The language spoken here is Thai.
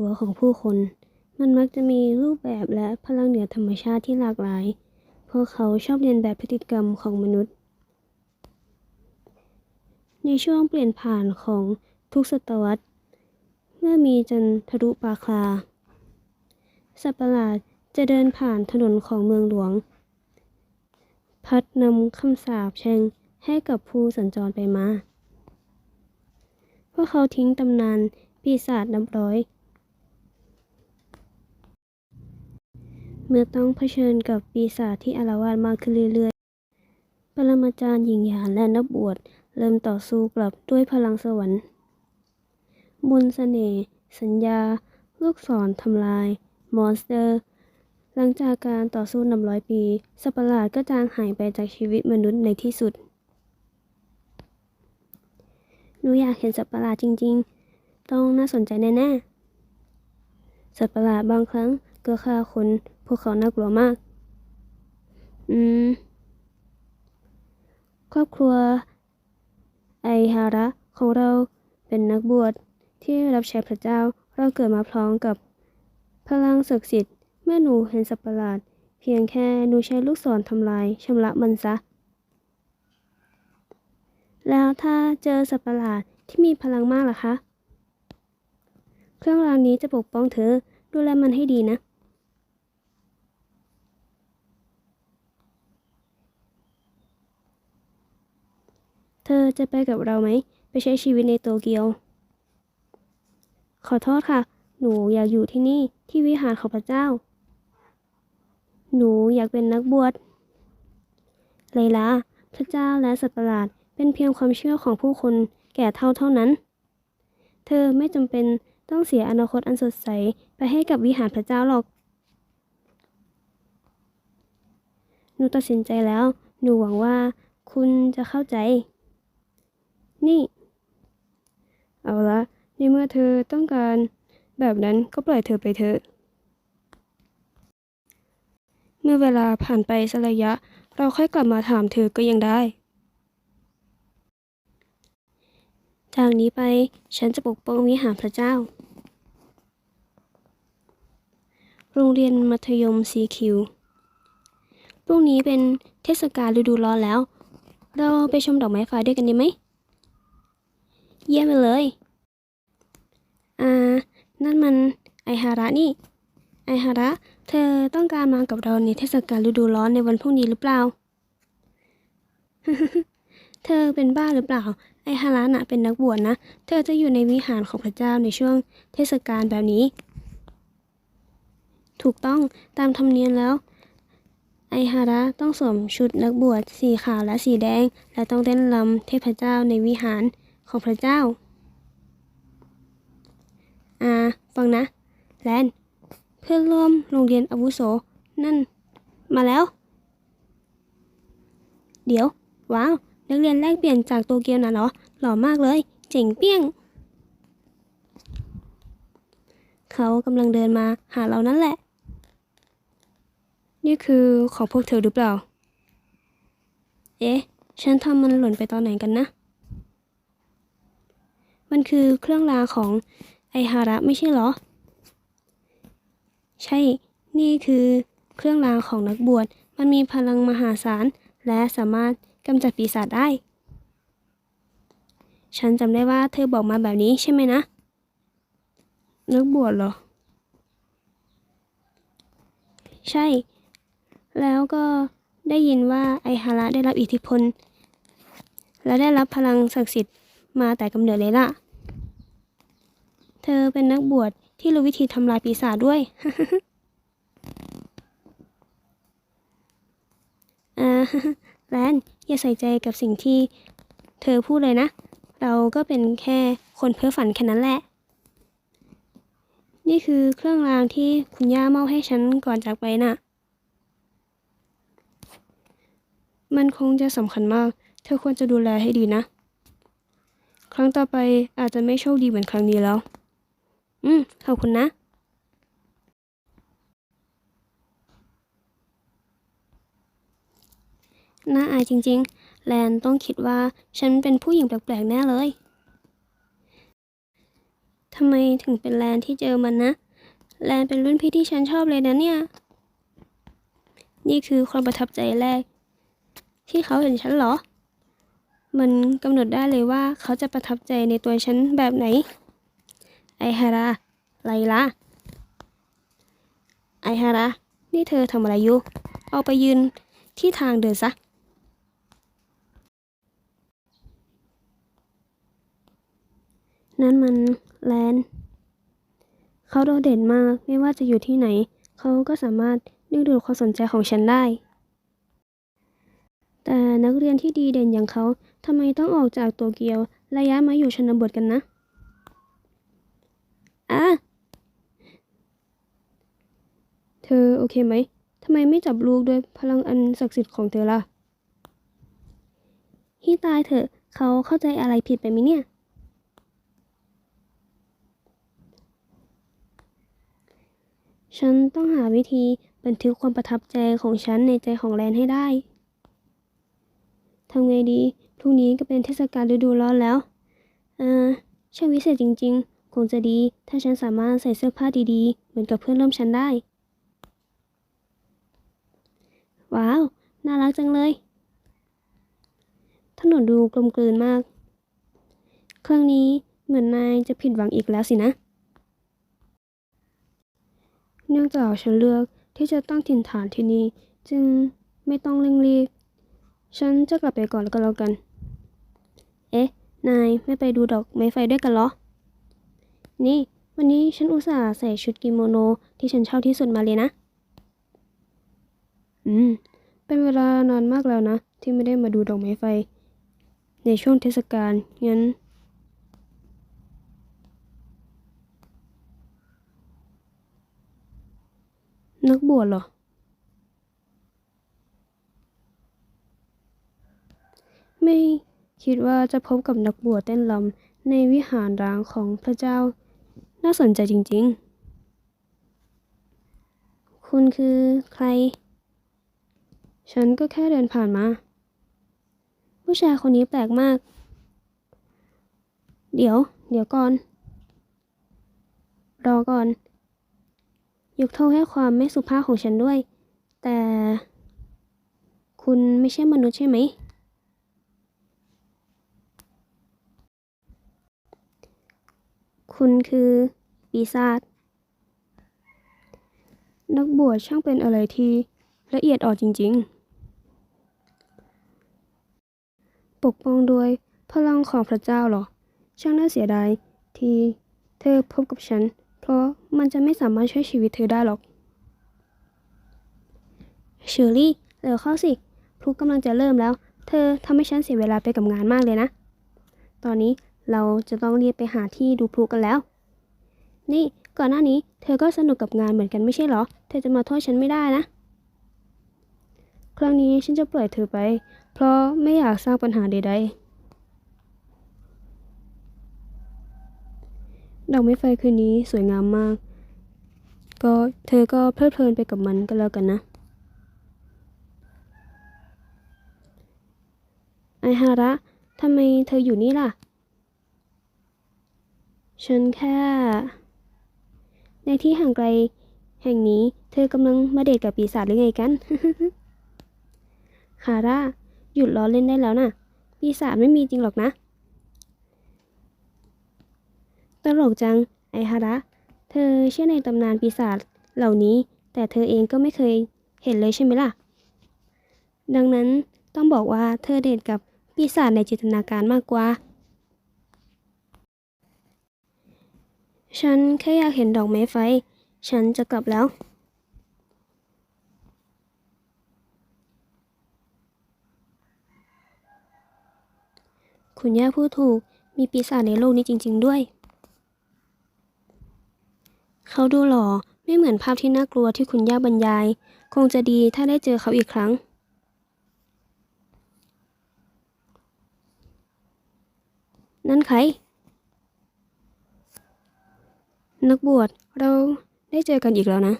หัวของผู้คน มันมักจะมีรูปแบบและพลังเหนือธรรมชาติที่หลากหลาย พวกเขาชอบเรียนแบบพฤติกรรมของมนุษย์ ในช่วงเปลี่ยนผ่านของทุกศตวรรษ เมื่อมีจันทรุปราคาสัตว์ประหลาดจะเดินผ่านถนนของเมืองหลวง พัดนำคำสาปแช่งให้กับผู้สัญจรไปมา พวกเขาทิ้งตำนานปีศาจนับร้อย เมื่อต้องเผชิญกับปีศาจที่อาละวาดมากขึ้นเรื่อยๆ ปรมาจารย์หญิงหยาและนักบวชเริ่มต่อสู้กลับด้วยพลังสวรรค์มนต์เสน่ห์ สัญญา ลูกศรทำลาย มอนสเตอร์ หลังจากการต่อสู้นับร้อยปี สัปะหลาดก็จางหายไปจากชีวิตมนุษย์ในที่สุด หนูอยากเห็นสัปะหลาดจริงๆ ต้องน่าสนใจแน่ๆ สัตว์ประหลาดบางครั้งก็ฆ่าคน พวกเขาน่ากลัวมาก อืม ครอบครัว ไอฮาระของเราเป็นนักบวชที่รับใช้พระเจ้าเราเกิดมาพร้อมกับ พลังศักดิ์สิทธิ์เมื่อหนูเห็นสัตว์ประหลาด เพียงแค่หนูใช้ลูกศรทำลายชำระมันซะ แล้วถ้าเจอสัตว์ประหลาดที่มีพลังมากล่ะคะ เครื่องรางนี้จะปกป้องเธอดูแลมันให้ดีนะ เธอจะไปกับเราไหม ไปใช้ชีวิตในโตเกียว ขอโทษค่ะ หนูอยากอยู่ที่นี่ที่วิหารของพระเจ้า หนูอยากเป็นนักบวชไลลาพระเจ้าและสัตว์ประหลาดเป็นเพียงความเชื่อของผู้คนแก่เท่าเท่านั้น เธอไม่จำเป็นต้องเสียอนาคตอันสดใสไปให้กับวิหารพระเจ้าหรอก หนูตัดสินใจแล้ว หนูหวังว่าคุณจะเข้าใจ นี่ เอาละในเมื่อเธอต้องการแบบนั้นก็ปล่อยเธอไปเถอะ เมื่อเวลาผ่านไปสักระยะ เราค่อยกลับมาถามเธอก็ยังได้ จากนี้ไปฉันจะปกป้องวิหารพระเจ้า โรงเรียนมัธยมซีคิวพรุ่งนี้เป็นเทศกาลฤดูร้อนแล้ว เราไปชมดอกไม้ไฟด้วยกันดีไหม เยี่ยมไปเลย อ่า นั่นมันไอฮาระนี่ ไอฮาระ เธอต้องการมากับเราในเทศกาลฤดูร้อนในวันพรุ่งนี้หรือเปล่า เธอเป็นบ้าหรือเปล่า ไอฮาระน่ะเป็นนักบวชนะ เธอจะอยู่ในวิหารของพระเจ้าในช่วงเทศกาลแบบนี้ ถูกต้องตามธรรมเนียมแล้ว ไอฮาระต้องสวมชุดนักบวชสีขาวและสีแดง และต้องเต้นรำเทพเจ้าในวิหาร ของพระเจ้า อ่า ฟังนะ แลน เพื่อนร่วมโรงเรียนอาวุโส นั่น มาแล้ว เดี๋ยว ว้าว นักเรียนแลกเปลี่ยนจากโตเกียวน่ะเหรอ หล่อมากเลย เจ๋งเปี้ยง เขากำลังเดินมาหาเรานั่นแหละ นี่คือของพวกเธอหรือเปล่า เอ๊ะ ฉันทำมันหล่นไปตอนไหนกันนะ มันคือเครื่องรางของไอฮาระไม่ใช่เหรอ ใช่ นี่คือเครื่องรางของนักบวช มันมีพลังมหาศาล และสามารถกำจัดปีศาจได้ ฉันจำได้ว่าเธอบอกมาแบบนี้ใช่ไหมนะ นักบวชเหรอ ใช่ แล้วก็ได้ยินว่าไอฮาระได้รับอิทธิพล และได้รับพลังศักดิ์สิทธิ์ มาแต่กำเนิดเลยล่ะ เธอเป็นนักบวชที่รู้วิธีทำลายปีศาจด้วย อ่าแลนอย่าใส่ใจกับสิ่งที่เธอพูดเลยนะ เราก็เป็นแค่คนเพ้อฝันแค่นั้นแหละ นี่คือเครื่องรางที่คุณย่ามอบให้ฉันก่อนจากไปน่ะ มันคงจะสำคัญมาก เธอควรจะดูแลให้ดีนะ รั้งต่อไปอาจจะไม่โชคดีเหมือนครั้งนี้แล้ว อืม ขอบคุณนะ น่าอายจริง ๆ แลนต้องคิดว่าฉันเป็นผู้หญิงแปลกๆ แน่เลย ทำไมถึงเป็นแลนที่เจอมันนะ แลนเป็นรุ่นพี่ที่ฉันชอบเลยนะเนี่ย นี่คือความประทับใจแรก ที่เขาเห็นฉันเหรอ มันกำหนดได้เลยว่าเขาจะประทับใจในตัวฉันแบบไหน ไอฮาราไลลาไอฮารานี่เธอทำอะไรอยู่ออกไปยืนที่ทางเดินซะ นั่นมันแลนเขาโดดเด่นมากไม่ว่าจะอยู่ที่ไหน เขาก็สามารถดึงดูดความสนใจของฉันได้ แต่นักเรียนที่ดีเด่นอย่างเขา ทำไมต้องออกจากโตเกียวและย้ายมาอยู่ชนบทกันนะอะเธอโอเคไหมทำไมไม่จับลูกด้วยพลังอันศักดิ์สิทธิ์ของเธอล่ะที่ตายเถอะเขาเข้าใจอะไรผิดไปไหมเนี่ยฉันต้องหาวิธีบันทึกความประทับใจของฉันในใจของแลนให้ได้ ทำไงดี พรุ่งนี้ก็เป็นเทศกาลฤดูร้อนแล้วเออช่างวิเศษจริง ๆ คงจะดีถ้าฉันสามารถใส่เสื้อผ้าดีๆ เหมือนกับเพื่อนร่วมชั้นได้ ว้าว น่ารักจังเลย ถนนดูกลมกลืนมาก ครั้งนี้เหมือนนายจะผิดหวังอีกแล้วสินะ เนื่องจากฉันเลือกที่จะตั้งถิ่นฐานที่นี่ จึงไม่ต้องเร่งรีบ ฉันจะกลับไปก่อนก็แล้วกัน เอ๊ะ นายไม่ไปดูดอกไม้ไฟด้วยกันเหรอ นี่ วันนี้ฉันอุตส่าห์ใส่ชุดกิโมโนที่ฉันชอบที่สุดมาเลยนะ อืม เป็นเวลานานมากแล้วนะ ที่ไม่ได้มาดูดอกไม้ไฟ ในช่วงเทศกาล งั้น นักบวชเหรอไม่ คิดว่าจะพบกับนักบวชเต้นรำในวิหารร้างของพระเจ้า น่าสนใจจริงๆ คุณคือใคร ฉันก็แค่เดินผ่านมา ผู้ชายคนนี้แปลกมาก เดี๋ยว เดี๋ยวก่อน รอก่อน ยกโทษให้ความไม่สุภาพของฉันด้วย แต่ คุณไม่ใช่มนุษย์ใช่ไหม คุณคือปีศาจนักบวชช่างเป็นอะไรที่ละเอียดอ่อนจริง ๆ ปกป้องโดยพลังของพระเจ้าหรอ ช่างน่าเสียดายที่เธอพบกับฉัน เพราะมันจะไม่สามารถช่วยชีวิตเธอได้หรอกเชอรี่เร็วเข้าสิพลุกกำลังจะเริ่มแล้ว เธอทำให้ฉันเสียเวลาไปกับงานมากเลยนะ ตอนนี้ เราจะต้องรีบไปหาที่ดูพลุกันแล้ว นี่ก่อนหน้านี้เธอก็สนุกกับงานเหมือนกันไม่ใช่เหรอ เธอจะมาโทษฉันไม่ได้นะ ครั้งนี้ฉันจะปล่อยเธอไป เพราะไม่อยากสร้างปัญหาใดๆดอกไม้ไฟคืนนี้สวยงามมาก ก็เธอก็เพลิดเพลินไปกับมันก็แล้วกันนะไอฮาระทำไมเธออยู่นี่ล่ะ ฉันแค่ ในที่ห่างไกลแห่งนี้เธอกำลังมาเดทกับปีศาจหรือไงกัน คาร่า หยุดล้อเล่นได้แล้วนะปีศาจไม่มีจริงหรอกนะ ตลกจัง ไอฮาระ เธอเชื่อในตำนานปีศาจเหล่านี้ แต่เธอเองก็ไม่เคยเห็นเลยใช่ไหมล่ะ ดังนั้นต้องบอกว่าเธอเดทกับปีศาจในจินตนาการมากกว่า ฉันแค่อยากเห็นดอกไม้ไฟ ฉันจะกลับแล้ว คุณย่าพูดถูก มีปีศาจในโลกนี้จริง ๆ ด้วย เขาดูหล่อ ไม่เหมือนภาพที่น่ากลัวที่คุณย่าบรรยาย คงจะดีถ้าได้เจอเขาอีกครั้งนั่นใคร นักบวชเราได้เจอกันอีกแล้วนะ